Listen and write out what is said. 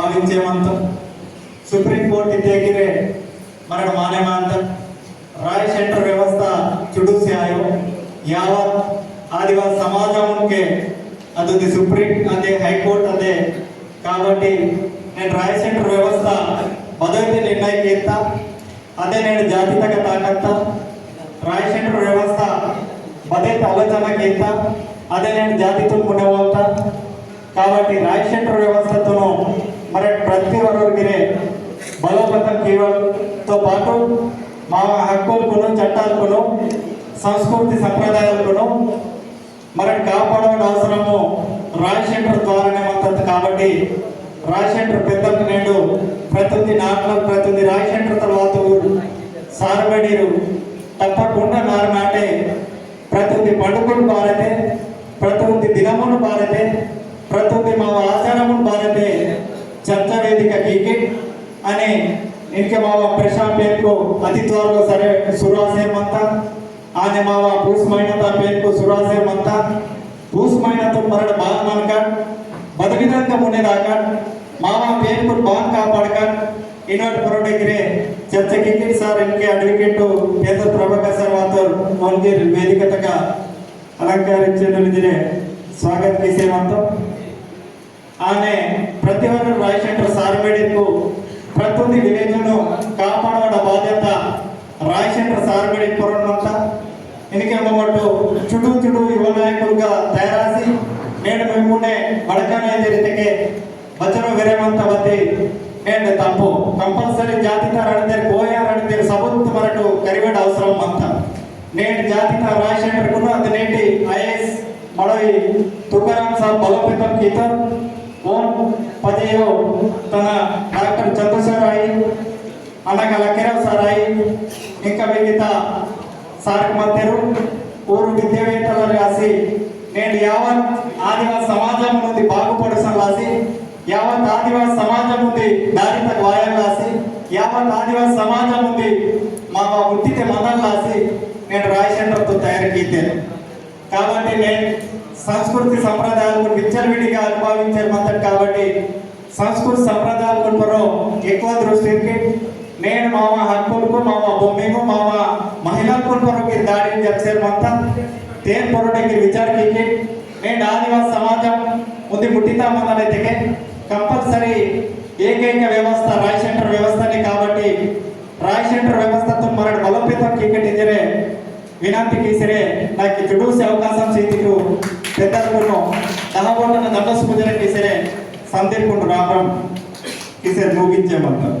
ಭಾವಿಂಚೇವಂತ supreme court ಇದ್ದೇಗಿರೆ ಮರಣ ಮಾನ್ಯಮಾಂತ Roy centre ವ್ಯವಸ್ಥೆ ಚುಡುಸಿ ಆಯೋ ಯಾವ ఆదివాసి సమాజంకి అది సుప్రీం అదే హైకోర్టు అదే కాబట్టి నేను రాయ్ సెంటర్ వ్యవస్థ పదవి నిర్ణయకేత అదే నేను జాతీయత తాకత్త రాయ్ సెంటర్ వ్యవస్థ బదైతే ఆలోచనకేత అదే నేను జాతితో ఉండవల్తా కాబట్టి రాయ్ సెంటర్ వ్యవస్థతోను మరి ప్రతి ఒక్కరికినే బలోపేతం కేవలంతో పాటు మా హక్కులకును చట్టాలకును సంస్కృతి సంప్రదాయాలకును మరి కాపాడవడం అవసరము రాజశేఖర్ ద్వారానే ఉంటుంది కాబట్టి రాజశేఖర్ పెద్దకు నేడు ప్రతి నాట్లో ప్రతి రాజశేఖర్ తర్వాత సారబడిరు తప్పకుండా నారు నాటే ప్రతి పండుగను బారతే ప్రతి దినమును బారతే ప్రతి మా ఆచారమును బారతే క్రికెట్ అని ఇంక మావ ప్రశాంత్ పేరుకు అతి త్వరలో సరే సురాజ్ హేమంతా ఆనే మావ భూస్ మైనత పేరుకు సురాజ్ హేమంతా భూస్ మైనతో మరణ బాగుమనక బతకినంత ఉండేదాకా మావ పేరుకు బాగా కాపాడక ఇన్నోటి పొర డిగ్రీ చర్చ కింది సార్ ఇంకే అడ్వకేట్ కేంద్ర ప్రభాకర్ సార్ మాతో మొన్నీర్ వేదికగా అలంకరించే స్వాగత్ చేసేమంతా చేసేమంతో ఆమె ప్రతి ఒక్కరు రాజశేఖర్ సార్బేడికు ప్రతి విలేజ్ను కాపాడవడ బాధ్యత రాజశేఖర్ సార్బేడి పొరమంతా ఎన్నికెమ్మబట్టు చుట్టూ చుట్టూ యువ నాయకులుగా తయారాసి నేను మిమ్మల్ని ಬಡಕನೇ ರೀತಿಗೆ ಬಚನ ವಿರೇಮಂತ ಬತ್ತಿ నేను తప్పు కంపల్సరీ జాతిత అడితే కోయార్ అడితే సబుత్ మరటు కరివేడ అవసరం అంత నేను జాతిత రాజశేఖర్ అతనేంటి ఐఏఎస్ మడవి తుకారాం సాబ్ బలోపేతం కీతర్ ఓన్ పదియో తన డాక్టర్ చంద్రశేఖర్ అయి అనగా లక్కిరావు సారాయి ఇంకా మిగతా సార్కి మధ్యరు ఊరు విద్యావేత్తలు రాసి నేను యావత్ ఆదివాస సమాజం నుండి బాగుపడసం రాసి యావత్ ఆదివాస సమాజం నుండి దారిత వాయం రాసి యావత్ ఆదివాస సమాజం నుండి మా వృత్తికి మతం రాసి నేను రాయచంద్రతో తయారు కీతాను కాబట్టి నేను సంస్కృతి సంప్రదాయాలకు విచ్చలవిడిగా అనుభవించారు మొత్తం కాబట్టి సంస్కృతి సంప్రదాయాల కొరకు ఎక్కువ దృష్టి నేను మామ హక్కులకు మామ భూమికు మామ మహిళల కొరకు దాడిని చెప్పారు మొత్తం తేన్ పొరటకి విచారకి నేను ఆదివాస సమాజం ముందు ముట్టితామన్నదైతే కంపల్సరీ ఏకైక వ్యవస్థ రాయ్ సెంటర్ వ్యవస్థనే కాబట్టి రాయ్ సెంటర్ వ్యవస్థతో మరణ బలోపేతం క్రికెట్ ఇంజనీర్ వినంతి కీసరే నాకు చుడూసే అవకాశం చేతికు పెద్దలను దహబోటన దండసు పూజన కీసరే సందీర్పుండు రామరాం కీసరే ముగించేమంటారు.